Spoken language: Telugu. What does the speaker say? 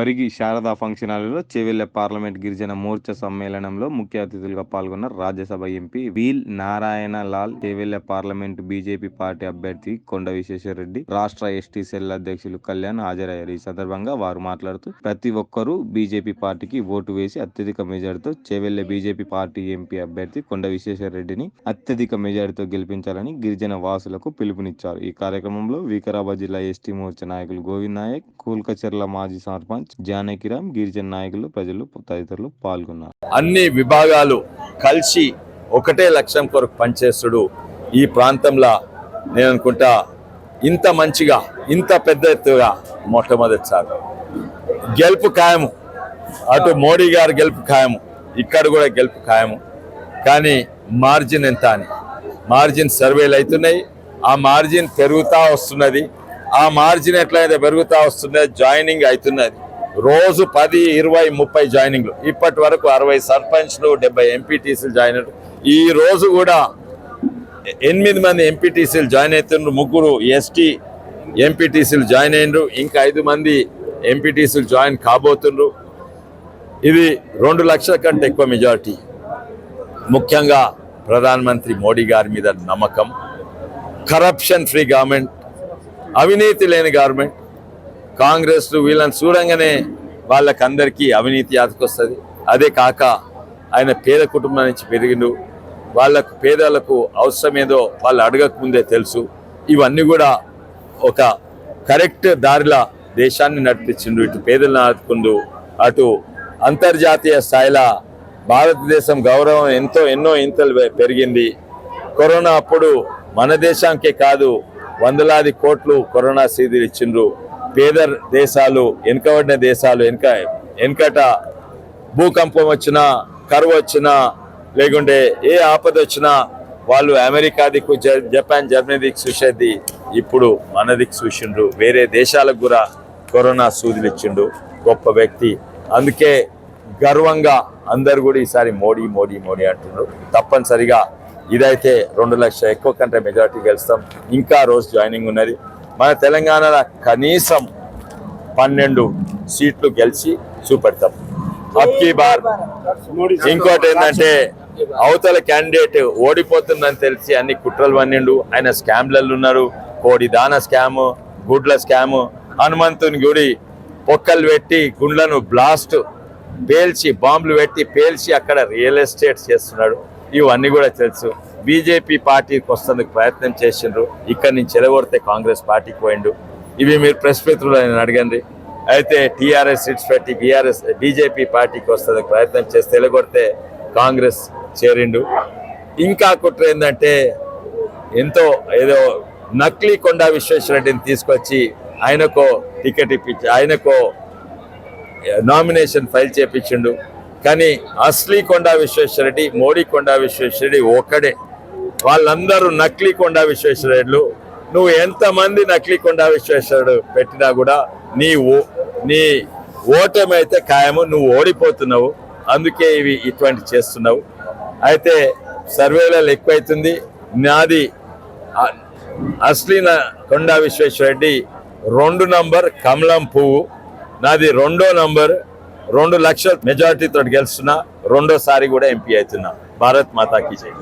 పరిగి శారదా ఫంక్షన్ హాల్లో చెవెళ్ళ పార్లమెంట్ గిరిజన మోర్చా సమ్మేళనంలో ముఖ్య అతిథులుగా పాల్గొన్న Rajya Sabha MP wheel Narayan Lal Chevella parliament BJP party అభ్యర్థి కొండ విశ్వేశ్వరరెడ్డి రాష్ట్ర ఎస్టీ సెల్ అధ్యక్షులు కళ్యాణ్ హాజరయ్యారు. ఈ సందర్భంగా వారు మాట్లాడుతూ ప్రతి ఒక్కరూ బీజేపీ పార్టీకి ఓటు వేసి అత్యధిక మెజార్టీతో చెవెళ్ళ బీజేపీ పార్టీ ఎంపీ అభ్యర్థి కొండ విశ్వేశ్వరరెడ్డిని అత్యధిక మెజార్టీతో గెలిపించాలని గిరిజన వాసులకు పిలుపునిచ్చారు. ఈ కార్యక్రమంలో వికారాబాద్ జిల్లా ఎస్టీ మోర్చా నాయకులు గోవింద్ నాయక్ కూల్కచర్ల మాజీ సర్పంచ్ జానకిరామ్ గిరిజన నాయకులు ప్రజలు తదితరులు పాల్గొన్నారు. అన్ని విభాగాలు కలిసి ఒకటే లక్ష్యం కొరకు పనిచేస్తుడు ఈ ప్రాంతంలో నేను అనుకుంటా ఇంత మంచిగా ఇంత పెద్ద ఎత్తుగా మొట్టమొదటిసారి. గెలుపు ఖాయము. అటు మోడీ గారు గెలుపు ఖాయము. ఇక్కడ కూడా గెలుపు ఖాయము. కానీ మార్జిన్ ఎంత అని? మార్జిన్ సర్వేలు అవుతున్నాయి ఆ మార్జిన్ పెరుగుతూ వస్తున్నది. ఆ మార్జిన్ ఎట్లయితే పెరుగుతూ వస్తున్నది జాయినింగ్ అవుతున్నది రోజు పది ఇరవై ముప్పై జాయినింగ్లు. ఇప్పటి వరకు అరవై సర్పంచ్లు డెబ్బై ఎంపీటీసీలు జాయిన్ ఈ రోజు కూడా ఎనిమిది మంది ఎంపీటీసీలు జాయిన్ అవుతున్నారు ముగ్గురు ఎస్టీ ఎంపీటీసీలు జాయిన్ అయినరు. ఇంకా ఐదు మంది ఎంపీటీసీలు జాయిన్ కాబోతున్నారు ఇది రెండు లక్షల కంటే ఎక్కువ మెజారిటీ. ముఖ్యంగా ప్రధానమంత్రి మోడీ గారి మీద నమ్మకం. కరప్షన్ ఫ్రీ గవర్నమెంట్ అవినీతి లేని గవర్నమెంట్ కాంగ్రెస్ వీళ్ళని చూడంగానే వాళ్ళకందరికీ అవినీతి ఆతకొస్తుంది. అదే కాక ఆయన పేద కుటుంబం నుంచి పెరిగిండు. వాళ్ళకు పేదలకు అవసరం ఏదో వాళ్ళు అడగకముందే తెలుసు. ఇవన్నీ కూడా ఒక కరెక్ట్ దారిలా దేశాన్ని నడిపించిండు. ఇటు పేదలను ఆదుకుండు. అటు అంతర్జాతీయ స్థాయిలో భారతదేశం గౌరవం ఎంతో ఎన్నో ఇంతలు పె- పెరిగింది. కరోనా అప్పుడు మన దేశానికే కాదు వందలాది కోట్లు కరోనా సీదీలు ఇచ్చిండ్రు. పేద దేశాలు వెనుకబడిన దేశాలు వెనుక వెనుకట భూకంపం వచ్చినా కరువు వచ్చినా లేకుంటే ఏ ఆపద వచ్చినా వాళ్ళు అమెరికా దిక్కు జ- జపాన్ జర్మనీ దిక్కు చూసేది ఇప్పుడు మన దిక్కు చూసిండ్రు. వేరే దేశాలకు కూడా కరోనా సూదిలిచ్చిండు గొప్ప వ్యక్తి. అందుకే గర్వంగా అందరు కూడా ఈసారి మోడీ మోడీ మోడీ అంటున్నారు. తప్పనిసరిగా ఇదైతే రెండు లక్షల ఎక్కువ కంటే మెజారిటీ గెలుస్తాం. ఇంకా రోజు జాయినింగ్ ఉన్నది. మన తెలంగాణలో కనీసం పన్నెండు సీట్లు గెలిచి చూపెడతాం. అబ్కీ బార్. ఇంకోటి ఏంటంటే అవతల క్యాండిడేట్ ఓడిపోతుందని తెలిసి అన్ని కుట్రలు పన్నిండు. ఆయన స్కామ్లలో ఉన్నారు. కోడి దాన స్కామ్ గుడ్ల స్కామ్ హనుమంతుని గుడి పొక్కలు పెట్టి గుండ్లను బ్లాస్ట్ పేల్చి బాంబులు పెట్టి పేల్చి అక్కడ రియల్ ఎస్టేట్ చేస్తున్నాడు. ఇవన్నీ కూడా తెలుసు. బీజేపీ పార్టీకి వస్తుందుకు ప్రయత్నం చేసిండ్రు. ఇక్కడ నుంచి ఎలగొడితే కాంగ్రెస్ పార్టీకి పోయిండు. ఇవి మీరు ప్రెస్ మిత్రులు నేను అడగండి. అయితే టీఆర్ఎస్ సీట్స్ పెట్టి బీఆర్ఎస్ బీజేపీ పార్టీకి వస్తుంది ప్రయత్నం చేస్తే ఎలగొడితే కాంగ్రెస్ చేరిండు. ఇంకా కుట్ర ఏంటంటే ఎంతో ఏదో నకిలీ కొండా విశ్వేశ్వరరెడ్డిని తీసుకొచ్చి ఆయనకో టికెట్ ఇప్పించి ఆయనకో నామినేషన్ ఫైల్ చేపించిండు. కానీ అస్లీ కొండా విశ్వేశ్వరరెడ్డి మోడీ కొండా విశ్వేశ్వరరెడ్డి ఒక్కడే. వాళ్ళందరూ నకిలీ కొండ విశ్వేశ్వరరెడ్లు నువ్వు ఎంతమంది నకిలీ కొండ విశ్వేశ్వరుడు పెట్టినా కూడా నీ ఓ నీ ఓటమి అయితే ఖాయము. నువ్వు ఓడిపోతున్నావు. అందుకే ఇవి ఇటువంటి చేస్తున్నావు. అయితే సర్వేలలో ఎక్కువైతుంది. నాది అశ్లీన కొండ కొండా విశ్వేశ్వరరెడ్డి రెండు నంబర్ కమలం పువ్వు. నాది రెండో నంబర్ రెండు లక్షల మెజార్టీతో గెలుస్తున్నా. రెండోసారి కూడా ఎంపీ అవుతున్నా. భారత్ మాతాకి జై.